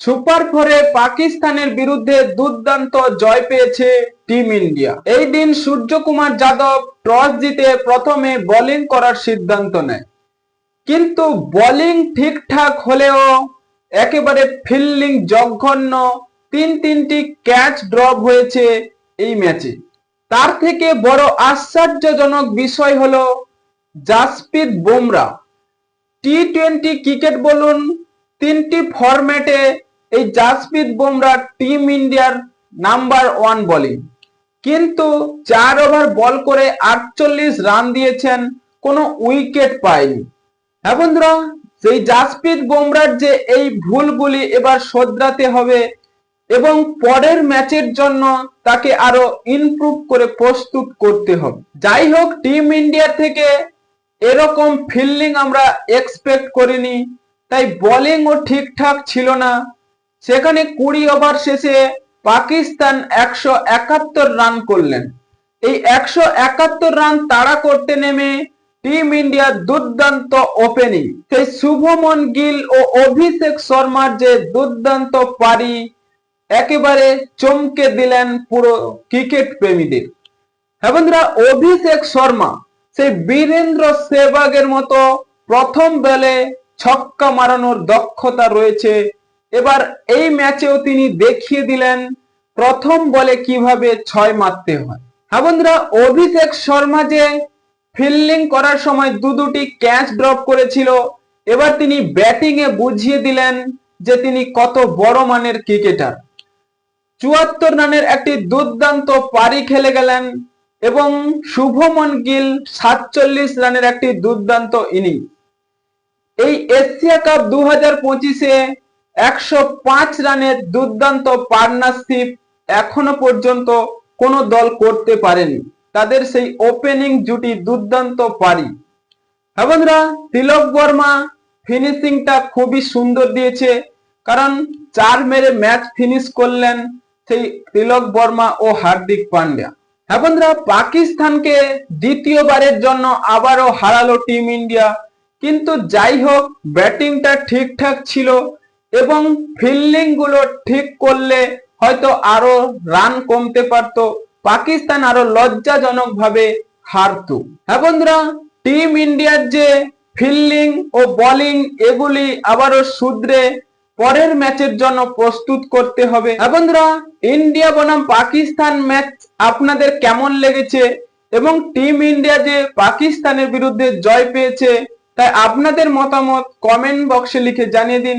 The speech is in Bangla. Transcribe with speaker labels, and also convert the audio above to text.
Speaker 1: সুপার ফোরে পাকিস্তানের বিরুদ্ধে দুর্দান্ত জয় পেয়েছে টিম ইন্ডিয়া। এই দিন সূর্যকুমার যাদব টস জিতে প্রথমে বোলিং করার সিদ্ধান্ত নেয়। কিন্তু বোলিং ঠিকঠাক হলেও একেবারে ফিল্ডিং জঘন্য তিন তিনটি ক্যাচ ড্রপ হয়েছে এই ম্যাচে তার থেকে বড় আশ্চর্যজনক বিষয় হলো Jasprit Bumrah. T twenty cricket বলুন, তিনটি ফরম্যাটে এই জাসপ্রীত বুমরা টিম ইন্ডিয়ার নাম্বার ওয়ান বোলিং কিন্তু চার ওভার বল করে আটচল্লিশ রান দিয়েছেন, কোনো উইকেট পায়নি। হ্যাঁ বন্ধুরা, সেই জাসপ্রীত বুমরার যে এই ভুলগুলি এবার শোধরাতে হবে এবং পরের ম্যাচের জন্য তাকে আরও ইমপ্রুভ করে প্রস্তুত করতে হবে। যাই হোক টিম ইন্ডিয়া থেকে এরকম ফিল্ডিং আমরা এক্সপেক্ট করিনি, তাই বোলিংও ঠিকঠাক ছিল না। সেখানে কুড়ি ওভার শেষে পাকিস্তান একশো একাত্তর রান করলেন। এই একশো একাত্তর রান তাড়া করতে নেমে টিম ইন্ডিয়ার দুর্দান্ত ওপেনিং। সেই শুভমন গিল ও অভিষেক শর্মার যে দুর্দান্ত পারি, একেবারে চমকে দিলেন পুরো ক্রিকেট প্রেমীদের। হ্যাঁ বন্ধুরা, অভিষেক শর্মা, সেই বীরেন্দ্র সেবাগের মতো প্রথম বেলে ছক্কা মারানোর দক্ষতা রয়েছে এবার এই ম্যাচেও তিনি দেখিয়ে দিলেন প্রথম বলে কীভাবে ছয় মারতে হয়। হ্যাঁ বন্ধুরা, অভিষেক শর্মা যে ফিল্ডিং করার সময় দু দুটি ক্যাচ ড্রপ করেছিল, এবার তিনি ব্যাটিং এ বুঝিয়ে দিলেন যে তিনি কত বড় মানের ক্রিকেটার চুয়াত্তর রানের একটি দুর্দান্ত পারি খেলে গেলেন এবং শুভমন গিল সাতচল্লিশ রানের একটি দুর্দান্ত ইনিংস এই এশিয়া কাপ দু হাজার পঁচিশে একশো পাঁচ রানের দুর্দান্ত পার্টনারশিপ এখনও পর্যন্ত কোনো দল করতে পারেনি। তাদের সেই ওপেনিং জুটি দুর্দান্ত পারি। হ্যাঁ তিলক বর্মা ফিনিশিংটা খুবই সুন্দর দিয়েছে। কারণ চার মেরে ম্যাচ ফিনিশ করলেন সেই তিলক বর্মা ও হার্দিক পান্ডিয়া হ্যাঁ পাকিস্তানকে দ্বিতীয়বারের জন্য আবারও হারালো টিম ইন্ডিয়া কিন্তু যাই হোক ব্যাটিংটা ঠিকঠাক ছিল। এবং ফিল্ডিংগুলো ঠিক করলে হয়তো আরও রান কমতে পারত, পাকিস্তান আরও লজ্জাজনক ভাবে হারতো। হ্যাঁ বন্ধুরা টিম ইন্ডিয়ার যে ফিল্ডিং ও বোলিং এগুলি আবারও শুধরে পরের ম্যাচের জন্য প্রস্তুত করতে হবে। হ্যাঁ বন্ধুরা ইন্ডিয়া বনাম পাকিস্তান ম্যাচ আপনাদের কেমন লেগেছে এবং টিম ইন্ডিয়া যে পাকিস্তানের বিরুদ্ধে জয় পেয়েছে, তাই আপনাদের মতামত কমেন্ট বক্সে লিখে জানিয়ে দিন।